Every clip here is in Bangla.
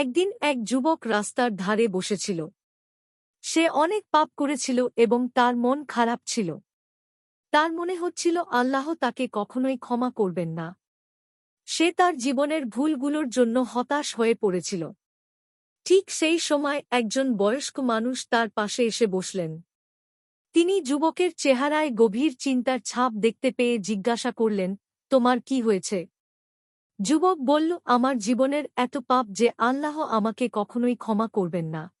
একদিন এক যুবক রাস্তার ধারে বসেছিল। সে অনেক পাপ করেছিল এবং তার মন খারাপ ছিল। তার মনে হচ্ছিল আল্লাহ তাকে কখনোই ক্ষমা করবেন না। সে তার জীবনের ভুলগুলোর জন্য হতাশ হয়ে পড়েছিল। ঠিক সেই সময় একজন বয়স্ক মানুষ তার পাশে এসে বসলেন। তিনি যুবকের চেহারায় গভীর চিন্তার ছাপ দেখতে পেয়ে জিজ্ঞাসা করলেন, তোমার কি হয়েছে? যুবক বলল, আমার জীবনের এত পাপ যে আল্লাহ আমাকে কখনোই ক্ষমা করবেন না।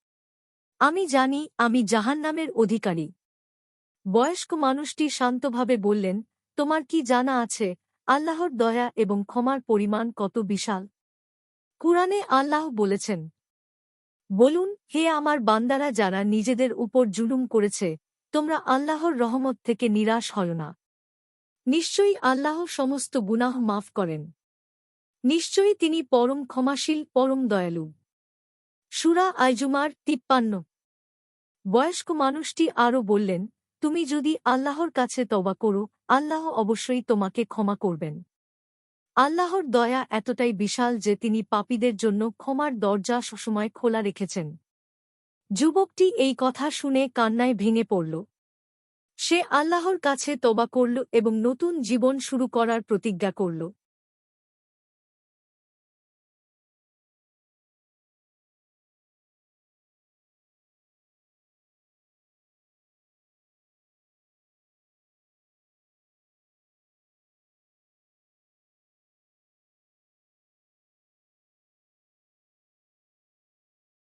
আমি জানি, আমি জাহান্নামের অধিকারী। বয়স্ক মানুষটি শান্তভাবে বললেন, তোমার কি জানা আছে, আল্লাহর দয়া এবং ক্ষমার পরিমাণ কত বিশাল? কুরআনে আল্লাহ বলেছেন, বলুন, হে আমার বান্দারা যারা নিজেদের উপর জুলুম করেছে, তোমরা আল্লাহর রহমত থেকে নিরাশ হয় না। নিশ্চয়ই আল্লাহ সমস্ত গুনাহ মাফ করেন। নিশ্চয়ই তিনি পরম ক্ষমাশীল, পরম দয়ালু। সুরা আইজুমার তিপ্পান্ন। বয়স্ক মানুষটি আরও বললেন, তুমি যদি আল্লাহর কাছে তবা করো, আল্লাহ অবশ্যই তোমাকে ক্ষমা করবেন। আল্লাহর দয়া এতটাই বিশাল যে তিনি পাপীদের জন্য ক্ষমার দরজা সসময় খোলা রেখেছেন। যুবকটি এই কথা শুনে কান্নায় ভেঙে পড়ল। সে আল্লাহর কাছে তবা করল এবং নতুন জীবন শুরু করার প্রতিজ্ঞা করল।